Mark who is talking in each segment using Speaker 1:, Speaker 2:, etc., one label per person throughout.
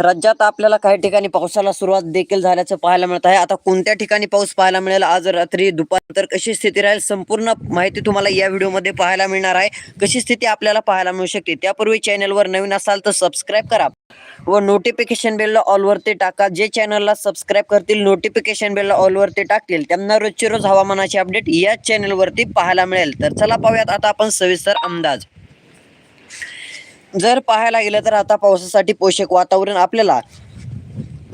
Speaker 1: राज्यात आपल्याला काही ठिकाणी पावसाला सुरुवात देखील झाल्याचं पाहायला मिळत आहे. आता कोणत्या ठिकाणी पाऊस पाहायला मिळेल? आज रात्री दुपार कशी स्थिती राहील? संपूर्ण माहिती तुम्हाला या व्हिडिओमध्ये पाहायला मिळणार आहे. कशी स्थिती आपल्याला पाहायला मिळू शकते? त्यापूर्वी चॅनलवर नवीन असाल तर सबस्क्राईब करा व नोटिफिकेशन बेलला ऑलवरती टाका. जे चॅनलला सबस्क्राईब करतील नोटिफिकेशन बेलला ऑलवरती टाकतील त्यांना रोजची रोज हवामानाचे अपडेट याच चॅनलवरती पाहायला मिळेल. तर चला पाहूयात. आता आपण सविस्तर अंदाज. जर पाहायला गेलं तर आता पावसासाठी पोषक वातावरण आपल्याला.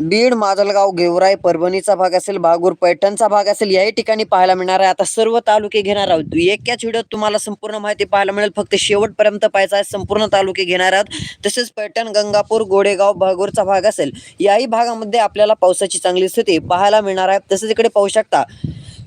Speaker 1: बीड माजलगाव गेवराई परभणीचा भाग असेल भागूर पैठणचा भाग असेल याही ठिकाणी पाहायला मिळणार आहे. आता सर्व तालुके घेणार आहोत. एकाच व्हिडिओत तुम्हाला संपूर्ण माहिती पाहायला मिळेल. फक्त शेवटपर्यंत पाहायचा आहे संपूर्ण तालुके घेणार आहात. तसेच पैठण गंगापूर गोडेगाव भागूरचा भाग असेल याही भागामध्ये आपल्याला पावसाची चांगली स्थिती पाहायला मिळणार आहे. तसेच इकडे पाहू शकता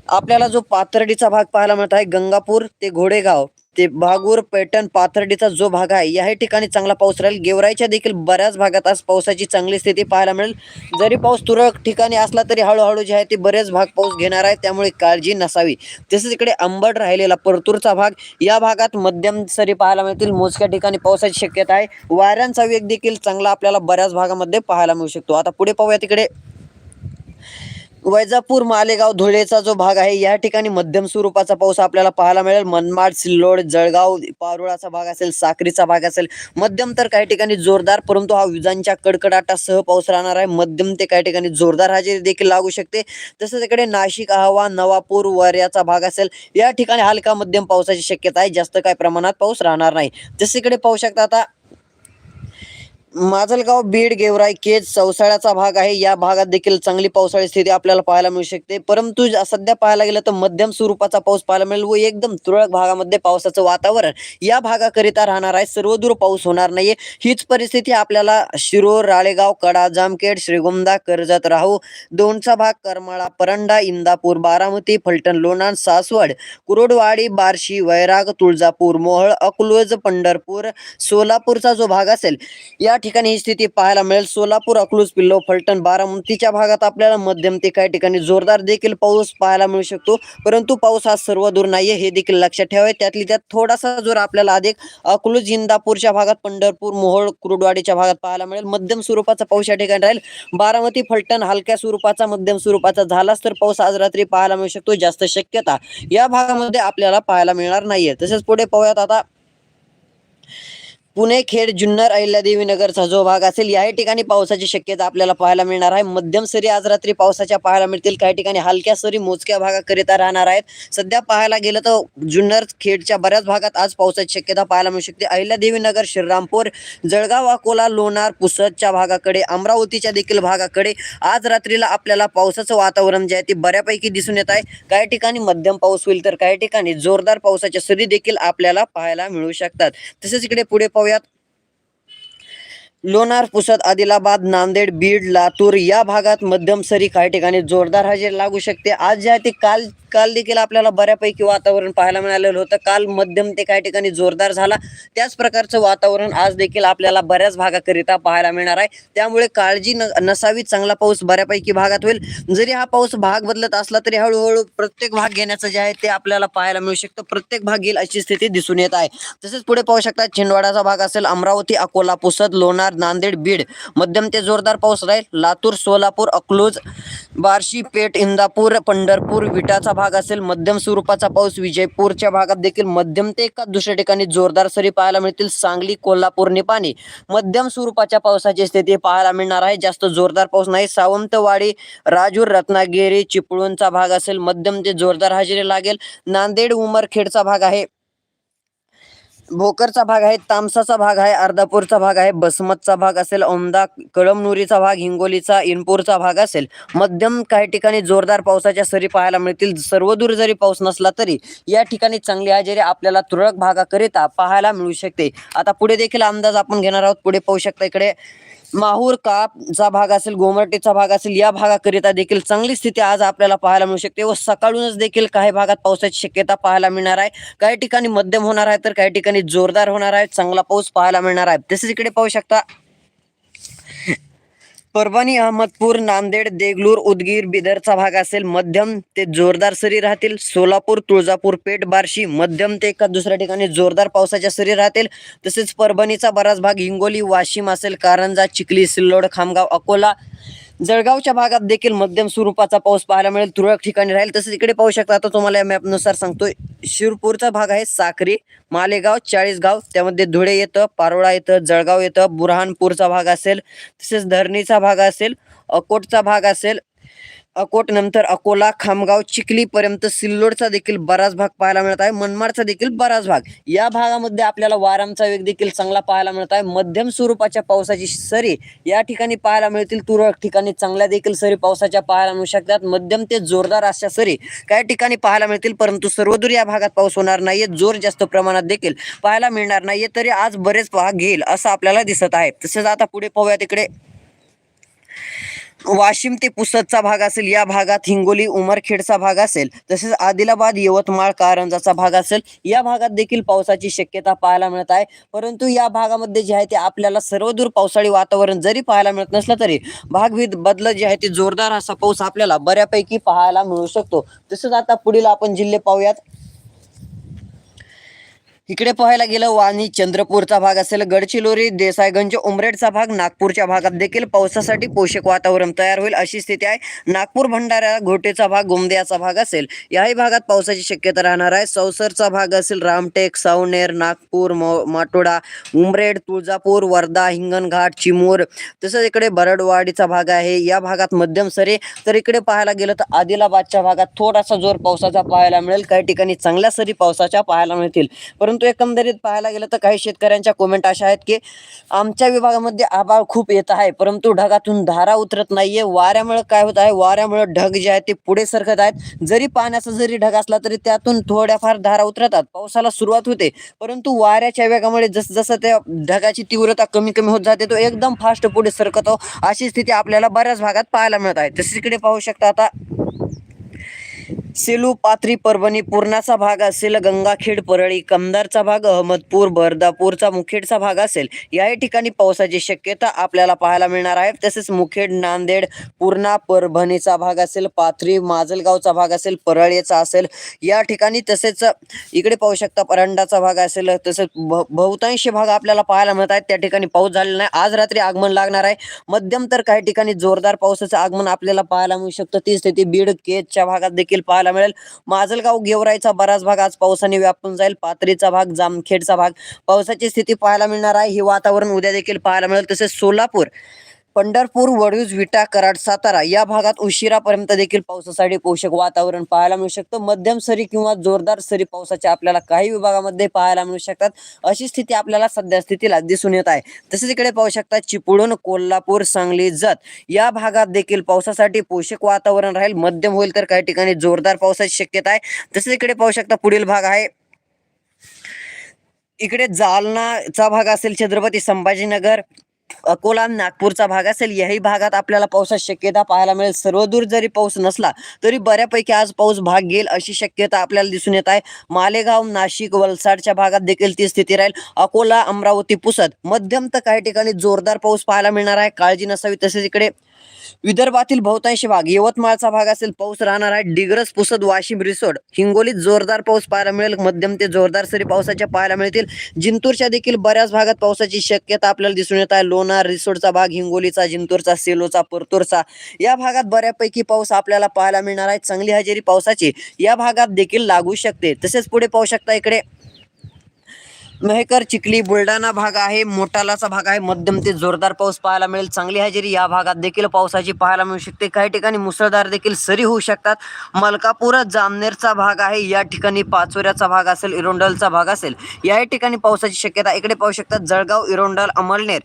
Speaker 1: आपल्याला जो पाथर्डीचा भाग पाहायला मिळत आहे गंगापूर ते घोडेगाव ते भागूर पैठण पाथर्डीचा जो भाग आहे याही ठिकाणी चांगला पाऊस राहील. गेवराईच्या देखील बऱ्याच भागात आज पावसाची चांगली स्थिती पाहायला मिळेल. जरी पाऊस तुरळक ठिकाणी असला तरी हळूहळू जे आहे ते बरेच भाग पाऊस घेणार आहे त्यामुळे काळजी नसावी. तसेच इकडे आंबट राहिलेला परतूरचा भाग या भागात मध्यम सरी पाहायला मिळतील. मोजक्या ठिकाणी पावसाची शक्यता आहे. वाऱ्यांचा वेग देखील चांगला आपल्याला बऱ्याच भागामध्ये पाहायला मिळू शकतो. आता पुढे पाहूया तिकडे वैजापूर मालेगाव धुळेचा जो भाग आहे या ठिकाणी मध्यम स्वरूपाचा पाऊस आपल्याला पाहायला मिळेल. मनमाड सिल्लोड जळगाव पारोळाचा भाग असेल साक्रीचा भाग असेल मध्यम तर काही ठिकाणी जोरदार परंतु हा विजांच्या कडकडाटासह पाऊस राहणार आहे. मध्यम ते काही ठिकाणी जोरदार हजेरी देखील लागू शकते. तसंच इकडे नाशिक अहवा नवापूर वर्याचा भाग असेल या ठिकाणी हलका मध्यम पावसाची शक्यता आहे. जास्त काही प्रमाणात पाऊस राहणार नाही. तसं इकडे पाहू शकता आता माजलगाव बीड गेवराई केज चौसाळ्याचा भाग आहे. या भागात देखील चांगली पावसाळी स्थिती आपल्याला पाहायला मिळू शकते. परंतु ज- सध्या पाहायला गेलं तर मध्यम स्वरूपाचा पाऊस पाहायला मिळेल व एकदम तुरळक भागामध्ये पावसाचं वातावरण या भागाकरिता राहणार आहे. सर्वदूर पाऊस होणार नाहीये. हीच परिस्थिती आपल्याला शिरोर राळेगाव कडा जामखेड श्रीगोंदा कर्जत राहू दोनचा भाग करमाळा परंडा इंदापूर बारामती फलटण लोणार सासवड कुरोडवाडी बार्शी वैराग तुळजापूर मोहळ अकलूज पंढरपूर सोलापूरचा जो भाग असेल या ठिकाणी ही स्थिती पाहायला मिळेल. सोलापूर अकलूज पिल्लो फलटण बारामतीच्या भागात आपल्याला मध्यम ते काही ठिकाणी जोरदार देखील पाऊस पाहायला मिळू शकतो. परंतु पाऊस हा सर्व दूर नाहीये हे देखील लक्षात ठेवावे. त्यातली त्यात थोडासा जोर आपल्याला अधिक अकलूज इंदापूरच्या भागात पंढरपूर मोहोळ कुरुडवाडीच्या भागात पाहायला मिळेल. मध्यम स्वरूपाचा पाऊस या ठिकाणी राहील. बारामती फलटण हलक्या स्वरूपाचा मध्यम स्वरूपाचा झालाच तर पाऊस आज रात्री पाहायला मिळू शकतो. जास्त शक्यता या भागामध्ये आपल्याला पाहायला मिळणार नाहीये. तसेच पुढे पाहूयात आता पुणे खेड जुन्नर अहिल्यादेवी नगरचा जो भाग असेल याही ठिकाणी पावसाची शक्यता आपल्याला पाहायला मिळणार आहे. मध्यम सरी आज रात्री पावसाच्या पाहायला मिळतील. काही ठिकाणी हलक्या सरी मोजक्या भागाकरिता राहणार आहेत. सध्या पाहायला गेलं तर जुन्नर खेडच्या बऱ्याच भागात आज पावसाची शक्यता पाहायला मिळू शकते. अहिल्यादेवी नगर श्रीरामपूर जळगाव अकोला लोणार पुसदच्या भागाकडे अमरावतीच्या देखील भागाकडे आज रात्रीला आपल्याला पावसाचं वातावरण जे आहे ते बऱ्यापैकी दिसून येत आहे. काही ठिकाणी मध्यम पाऊस होईल तर काही ठिकाणी जोरदार पावसाच्या सरी देखील आपल्याला पाहायला मिळू शकतात. तसेच इकडे पुढे पाहूयात लोणार पुसद आदिलाबाद नांदेड बीड लातूर या भागात मध्यम सरी काही ठिकाणी जोरदार हजेरी लागू शकते. आज जे आहे ते काल काल देखील आपल्याला बऱ्यापैकी वातावरण पाहायला मिळालेलं होतं. काल मध्यम ते काही ठिकाणी जोरदार झाला. त्याच प्रकारचं वातावरण आज देखील आपल्याला बऱ्याच भागाकरिता पाहायला मिळणार आहे. त्यामुळे काळजी न नसावी चांगला पाऊस बऱ्यापैकी भागात होईल. जरी हा पाऊस भाग बदलत असला तरी हळूहळू प्रत्येक भाग घेण्याचं जे आहे ते आपल्याला पाहायला मिळू शकतं. प्रत्येक भाग घेईल अशी स्थिती दिसून येत आहे. तसेच पुढे पाहू शकता छिंदवाडाचा भाग असेल अमरावती अकोला पुसद लोणार नांदेड बीड. मध्यम ते जोरदार पाऊस राहील. लातूर सोलापूर अकलूज बार्शी पेठ इंदापूर पंढरपूर विटाचा भाग असेल. मध्यम स्वरूपाचा पाऊस विजयपूरच्या भागात देखील मध्यम ते एका दुसऱ्या ठिकाणी जोरदार सरी पाहायला मिळतील. सांगली कोल्हापूर निपाणी मध्यम स्वरूपाच्या पावसाची स्थिती पाहायला मिळणार आहे. जास्त जोरदार पाऊस नाही. सावंतवाडी राजूर रत्नागिरी चिपळूणचा भाग असेल. मध्यम ते जोरदार हजेरी लागेल. नांदेड उमरखेडचा भाग आहे. भोकरचा भाग आहे तामसाचा भाग आहे अर्धापूरचा भाग आहे बसमतचा भाग असेल औमदा कळमनुरीचा भाग हिंगोलीचा इनपूरचा भाग असेल. मध्यम काही ठिकाणी जोरदार पावसाच्या सरी पाहायला मिळतील. सर्वदूर जरी पाऊस नसला तरी या ठिकाणी चांगली हजेरी आपल्याला तुरळक भागाकरिता पाहायला मिळू शकते. आता पुढे देखील अंदाज आपण घेणार आहोत. पुढे पाहू शकता इकडे. माहूर कापचा भाग असेल गोमरटेचा भाग असेल या भागाकरिता देखील चांगली स्थिती आज आपल्याला पाहायला मिळू शकते व सकाळूनच देखील काही भागात पावसाची शक्यता पाहायला मिळणार आहे. काही ठिकाणी मध्यम होणार आहे तर काही ठिकाणी जोरदार होणार आहे चांगला पाऊस पाहायला मिळणार आहे. तसेच इकडे पाहू शकता परभणी अहमदपूर नांदेड देगलूर उदगीर बिदरचा भाग असेल मध्यम ते जोरदार सरी राहतील. सोलापूर तुळजापूर पेठ बार्शी मध्यम ते एका दुसऱ्या ठिकाणी जोरदार पावसाच्या सरी राहतील. तसेच परभणीचा बराच भाग हिंगोली वाशिम असेल कारंजा चिखली सिल्लोड खामगाव अकोला जळगावच्या भागात देखील मध्यम स्वरूपाचा पाऊस पाहायला मिळेल. तुरळक ठिकाणी राहील. तसेच इकडे पाहू शकता आता तुम्हाला या मॅपनुसार सांगतोय. शिरपूरचा भाग आहे साक्री मालेगाव चाळीसगाव. त्यामध्ये धुळे येतं पारोळा येतं जळगाव येतं बुरहानपूरचा भाग असेल तसेच धरणीचा भाग असेल अकोटचा भाग असेल अकोट नंतर अकोला खामगाव चिखली पर्यंत सिल्लोडचा देखील बराच भाग पाहायला मिळत आहे. मनमाडचा देखील बराच भाग. या भागामध्ये आपल्याला वारांचा वेग देखील चांगला पाहायला मिळत आहे. मध्यम स्वरूपाच्या पावसाची सरी या ठिकाणी पाहायला मिळतील. तुरळक ठिकाणी चांगल्या देखील सरी पावसाच्या पाहायला मिळू शकतात. मध्यम ते जोरदार अशा सरी काही ठिकाणी पाहायला मिळतील परंतु सर्वदूर या भागात पाऊस होणार नाहीये. जोर जास्त प्रमाणात देखील पाहायला मिळणार नाहीये. तरी आज बरेच भाग घेईल असं आपल्याला दिसत आहे. तसेच आता पुढे पाहूया तिकडे. वाशिम ते पुसदचा भाग असेल या भागात हिंगोली उमरखेडचा भाग असेल तसेच आदिलाबाद यवतमाळ कारंजाचा भाग असेल या भागात देखील पावसाची शक्यता पाहायला मिळत आहे. परंतु या भागामध्ये जे आहे ते आपल्याला सर्वदूर पावसाळी वातावरण जरी पाहायला मिळत नसलं तरी भागविध बदल जे आहे ते जोरदार असा पाऊस आपल्याला बऱ्यापैकी पाहायला मिळू शकतो. तसंच आता पुढील आपण जिल्हे पाहूयात. इकडे पाहायला गेलं वाणी चंद्रपूरचा भाग असेल गडचिरोली देसाईगंज उमरेडचा भाग नागपूरच्या भागात देखील पावसासाठी पोषक वातावरण तयार होईल अशी स्थिती आहे. नागपूर भंडारा घोटेचा भाग गोंदियाचा भाग असेल याही भागात पावसाची शक्यता राहणार आहे. सौसरचा भाग असेल रामटेक सावनेर नागपूर माटोडा उमरेड तुळजापूर वर्धा हिंगणघाट चिमूर तसंच इकडे बरडवाडीचा भाग आहे. या भागात मध्यम सरी. तर इकडे पाहायला गेलं तर आदिलाबादच्या भागात थोडासा जोर पावसाचा पाहायला मिळेल. काही ठिकाणी चांगल्या सरी पावसाच्या पाहायला मिळतील. परंतु एकंदरीत पाहायला गेलं तर काही शेतकऱ्यांच्या कमेंट अशा आहेत की आमच्या विभागामध्ये आभाळ खूप येत आहे परंतु ढगातून धारा उतरत नाहीये. वाऱ्यामुळे काय होत आहे? वाऱ्यामुळे ढग जे आहेत ते पुढे सरकत आहेत. जरी पाण्याचा जरी ढग असला तरी त्यातून थोड्याफार धारा उतरतात. पावसाला सुरुवात होते. परंतु वाऱ्याच्या वेगामुळे जस जसं त्या ढगाची तीव्रता कमी कमी होत जाते तो एकदम फास्ट पुढे सरकतो. अशी स्थिती आपल्याला बऱ्याच भागात पाहायला मिळत आहे. तसेच इकडे पाहू शकता आता सेलू पाथरी परभणी पूर्णाचा भाग असेल गंगाखेड परळी कमदारचा भाग अहमदपूर बर्दापूरचा मुखेडचा भाग असेल. याही ठिकाणी पावसाची शक्यता आपल्याला पाहायला मिळणार आहे. तसेच मुखेड नांदेड पूर्णा परभणीचा भाग असेल पाथरी माजलगावचा भाग असेल परळीचा असेल. या ठिकाणी तसेच इकडे पाहू शकता परंडाचा भाग असेल तसेच बहुतांश भाग आपल्याला पाहायला मिळत आहेत. त्या ठिकाणी पाऊस झालेला नाही. आज रात्री आगमन लागणार आहे. मध्यम तर काही ठिकाणी जोरदार पावसाचं आगमन आपल्याला पाहायला मिळू शकतं. ती स्थिती बीड केजच्या भागात देखील पाहायला मिळेल. माजलगाव गेवराईचा बराच भाग आज पावसाने व्यापून जाईल. पात्रीचा भाग जामखेडचा भाग पावसाची स्थिती पाहायला मिळणार आहे. हे वातावरण उद्या देखील पाहायला मिळेल. तसेच सोलापूर पंढरपूर वडूज विटा कराड सातारा या भागात उशिरापर्यंत देखील पावसासाठी पोषक वातावरण पाहायला मिळू शकतं. मध्यम सरी किंवा जोरदार सरी पावसाच्या आपल्याला काही विभागामध्ये पाहायला मिळू शकतात. अशी स्थिती आपल्याला सध्या स्थितीला दिसून येत आहे. तसेच इकडे पाहू शकता चिपळूण कोल्हापूर सांगली जत या भागात देखील पावसासाठी पोषक वातावरण राहील. मध्यम होईल तर काही ठिकाणी जोरदार पावसाची शक्यता आहे. तसेच इकडे पाहू शकता पुढील भाग आहे. इकडे जालनाचा भाग असेल छत्रपती संभाजीनगर. अकोला नागपूरचा भाग असेल याही भागात आपल्याला पावसाची शक्यता पाहायला मिळेल. सर्वदूर जरी पाऊस नसला तरी बऱ्यापैकी आज पाऊस भाग घेईल अशी शक्यता आपल्याला दिसून येत आहे. मालेगाव नाशिक वलसाडच्या भागात देखील ती स्थिती राहील. अकोला अमरावती पुसद मध्यम तर काही ठिकाणी जोरदार पाऊस पाहायला मिळणार आहे. काळजी नसावी तसेच इकडे. विदर्भातील बहुतांश भाग यवतमाळचा भाग असेल पाऊस राहणार आहे. डिग्रस पुसद वाशिम रिसोड हिंगोलीत जोरदार पाऊस पाहायला मिळेल. मध्यम ते जोरदार सरी पावसाच्या पाहायला मिळतील. जिंतूरच्या देखील बऱ्याच भागात पावसाची शक्यता आपल्याला दिसून येत आहे. लोणार रिसोडचा भाग हिंगोलीचा जिंतूरचा सेलोचा परतूरचा या भागात बऱ्यापैकी पाऊस आपल्याला पाहायला मिळणार आहे. चांगली हजेरी पावसाची या भागात देखील लागू शकते. तसेच पुढे पाहू शकता इकडे. मेहकर चिखली बुलढाणा भाग आहे मोटालाचा भाग आहे मध्यम ते जोरदार पाऊस पाहायला मिळेल. चांगली हजेरी या भागात देखील पावसाची पाहायला मिळू शकते. काही ठिकाणी मुसळधार देखील सरी होऊ शकतात. मलकापूर जामनेरचा भाग आहे. या ठिकाणी पाचोऱ्याचा भाग असेल इरोंडलचा भाग असेल. याही ठिकाणी पावसाची शक्यता इकडे पाहू शकतात. जळगाव इरोंडल अमळनेर.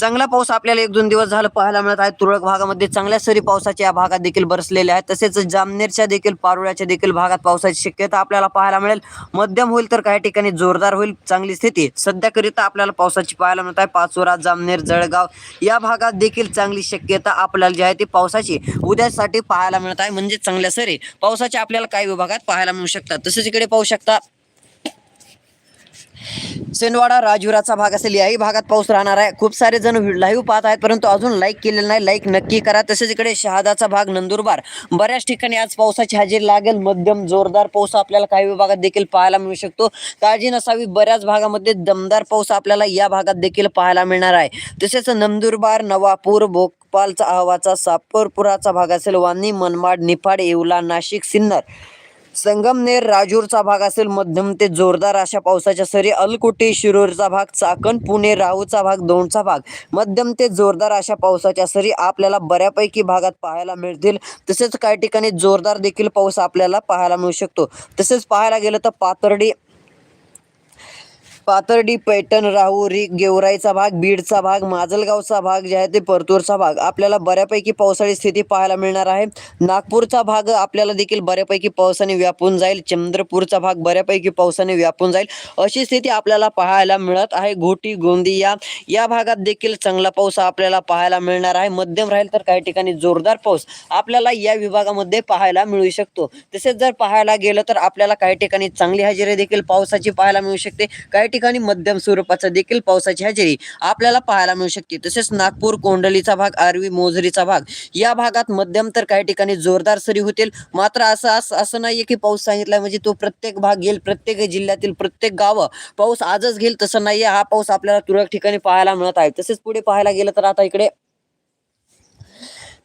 Speaker 1: चांगला पाऊस आपल्याला एक दोन दिवस झालं पाहायला मिळत आहे. तुरळक भागामध्ये चांगल्या सरी पावसाच्या या भागात देखील बरसलेल्या आहेत. तसेच जामनेरच्या देखील पारोळ्याच्या देखील भागात पावसाची शक्यता आपल्याला पाहायला मिळेल. मध्यम होईल तर काही ठिकाणी जोरदार होईल. चांगली स्थिती. सध्याकरिता आपल्याला पावसाची पाहायला मिळत आहे. पाचोरा जामनेर जळगाव या भागात देखील चांगली शक्यता आपल्याला जी आहे ती पावसाची उद्यासाठी पाहायला मिळत आहे. म्हणजे चांगल्या सरी. पावसाच्या आपल्याला काही विभागात पाहायला मिळू शकतात. तसेच इकडे पाहू शकता सेनवाडा राजुराचा भाग असेल याही भागात पाऊस राहणार आहे. खूप सारे जण लाईव्ह पाहत आहेत परंतु अजून लाईक केलेलं नाही. लाईक नक्की करा. तसेच इकडे शहादाचा भाग नंदुरबार. बऱ्याच ठिकाणी आज पावसाची हजेरी लागेल. मध्यम जोरदार पाऊस आपल्याला काही विभागात देखील पाहायला मिळू शकतो. काळजी नसावी. बऱ्याच भागामध्ये दमदार पाऊस आपल्याला या भागात देखील पाहायला मिळणार आहे. तसेच नंदुरबार नवापूर भोपालचा अहवाचा सापरपुराचा भाग असेल वाणी मनमाड निफाड येवला नाशिक सिन्नर. संगमनेर राजूरचा भाग असेल मध्यम ते जोरदार अशा पावसाच्या सरी अलकुटी शिरूरचा भाग चाकण पुणे राहूचा भाग दोनचा भाग. मध्यम ते जोरदार अशा पावसाच्या सरी आपल्याला बऱ्यापैकी भागात पाहायला मिळतील. तसेच काही ठिकाणी जोरदार देखील पाऊस आपल्याला पाहायला मिळू शकतो. तसेच पाहायला गेलं तर पाथर्डी पाथर्डी पैठण राहुरी गेवराईचा भाग बीडचा भाग माजलगावचा भाग जे आहे ते परतूरचा भाग. आपल्याला बऱ्यापैकी पावसाळी स्थिती पाहायला मिळणार आहे. नागपूरचा भाग आपल्याला देखील बऱ्यापैकी पावसाने व्यापून जाईल. चंद्रपूरचा भाग बऱ्यापैकी पावसाने व्यापून जाईल. अशी स्थिती आपल्याला पाहायला मिळत आहे. घोटी गोंदिया या भागात देखील चांगला पाऊस आपल्याला पाहायला मिळणार आहे. मध्यम राहील तर काही ठिकाणी जोरदार पाऊस आपल्याला या विभागामध्ये पाहायला मिळू शकतो. तसेच जर पाहायला गेलं तर आपल्याला काही ठिकाणी चांगली हजेरी देखील पावसाची पाहायला मिळू शकते. काही ठिकाणी मध्यम स्वरूपाचं देखील पावसाची हजेरी आपल्याला पाहायला मिळू शकते. तसेच नागपूर कोंडलीचा भाग आर्वी मोझरीचा भाग या भागात मध्यम तर काही ठिकाणी जोरदार सरी होतील. मात्र असं असं असं नाहीये की पाऊस सांगितलाय म्हणजे तो प्रत्येक भाग घेईल प्रत्येक जिल्ह्यातील प्रत्येक गावं पाऊस आजच घेईल तसं नाहीये. हा पाऊस आपल्याला तुरळक ठिकाणी पाहायला मिळत आहे. तसेच पुढे पाहायला गेलं तर आता इकडे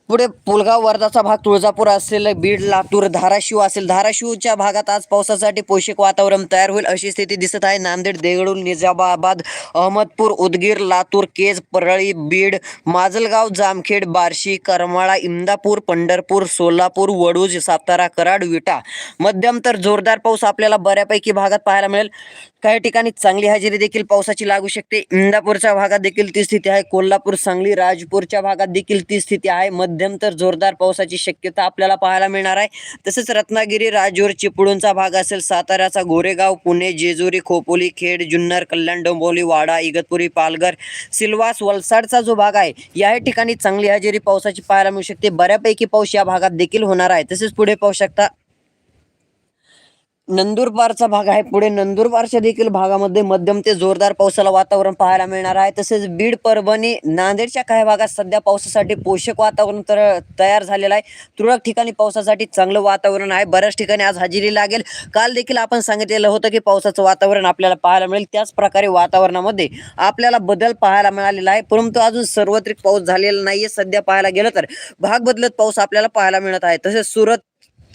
Speaker 1: पुढे पुलगाव वर्धाचा भाग तुळजापूर असेल बीड लातूर धाराशिव असेल. धाराशिवच्या भागात आज पावसासाठी पोषक वातावरण तयार होईल अशी स्थिती दिसत आहे. नांदेड देगडूल निजामाबाद अहमदपूर उदगीर लातूर केज परळी बीड माजलगाव जामखेड बार्शी करमाळा इंदापूर पंढरपूर सोलापूर वडूज सातारा कराड विटा. मध्यम तर जोरदार पाऊस आपल्याला बऱ्यापैकी भागात पाहायला मिळेल. काही ठिकाणी चांगली हजेरी देखील पावसाची लागू शकते. इंदापूरच्या भागात देखील ती स्थिती आहे. कोल्हापूर सांगली राजपूरच्या भागात देखील ती स्थिती आहे. मध्य मध्यम तर जोरदार पावसाची शक्यता आपल्याला पाहायला मिळणार आहे. तसेच रत्नागिरी राजूर चिपळूणचा भाग असेल साताऱ्याचा गोरेगाव पुणे जेजुरी खोपोली खेड जुन्नर कल्याण डोंबोली वाडा इगतपुरी पालघर सिल्वास वलसाडचा जो भाग आहे या ठिकाणी चांगली हजेरी पावसाची पाहायला मिळू शकते. बऱ्यापैकी पाऊस या भागात देखील होणार आहे. तसेच पुढे पाहू शकता नंदुरबारचा भाग आहे. पुढे नंदुरबारच्या देखील भागामध्ये मध्यम ते जोरदार पावसाला वातावरण पाहायला मिळणार आहे. तसेच बीड परभणी नांदेडच्या काही भागात सध्या पावसासाठी पोषक वातावरण तर तयार झालेलं आहे. तुरळक ठिकाणी पावसासाठी चांगलं वातावरण आहे. बऱ्याच ठिकाणी आज हजेरी लागेल. काल देखील आपण सांगितलेलं होतं की पावसाचं वातावरण आपल्याला पाहायला मिळेल. त्याच प्रकारे वातावरणामध्ये आपल्याला बदल पाहायला मिळालेला आहे. परंतु अजून सार्वत्रिक पाऊस झालेला नाहीये. सध्या पाहायला गेलं तर भाग बदलत पाऊस आपल्याला पाहायला मिळत आहे. तसेच सुरत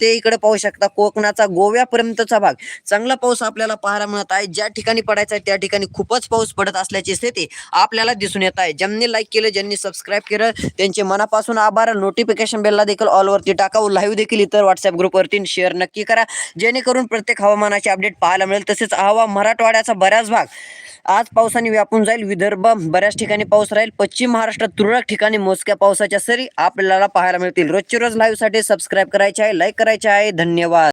Speaker 1: ते इकडे पाहू शकता. कोकणाचा गोव्यापर्यंतचा भाग. चांगला पाऊस आपल्याला पाहायला मिळत आहे. ज्या ठिकाणी पडायचा आहे त्या ठिकाणी खूपच पाऊस पडत असल्याची स्थिती आपल्याला दिसून येत आहे. ज्यांनी लाईक केलं ज्यांनी सबस्क्राईब केलं त्यांचे मनापासून आभार. नोटिफिकेशन बेलला देखील ऑलवरती टाका व लाईव्ह देखील इतर व्हॉट्सअप ग्रुपवरती शेअर नक्की करा. जेणेकरून प्रत्येक हवामानाचे अपडेट पाहायला मिळेल. तसेच हवा मराठवाड्याचा बऱ्याच भाग. आज पावसाने व्यापून जाईल विदर्भ बऱ्याच ठिकाणी पाऊस राहील. पश्चिम महाराष्ट्रात तुरळक ठिकाणी मोजक्या पावसाच्या सरी आपल्याला पाहायला मिळतील. रोजची रोज लाईव्हसाठी सबस्क्राईब करायचे आहे लाईक करायचे आहे. धन्यवाद.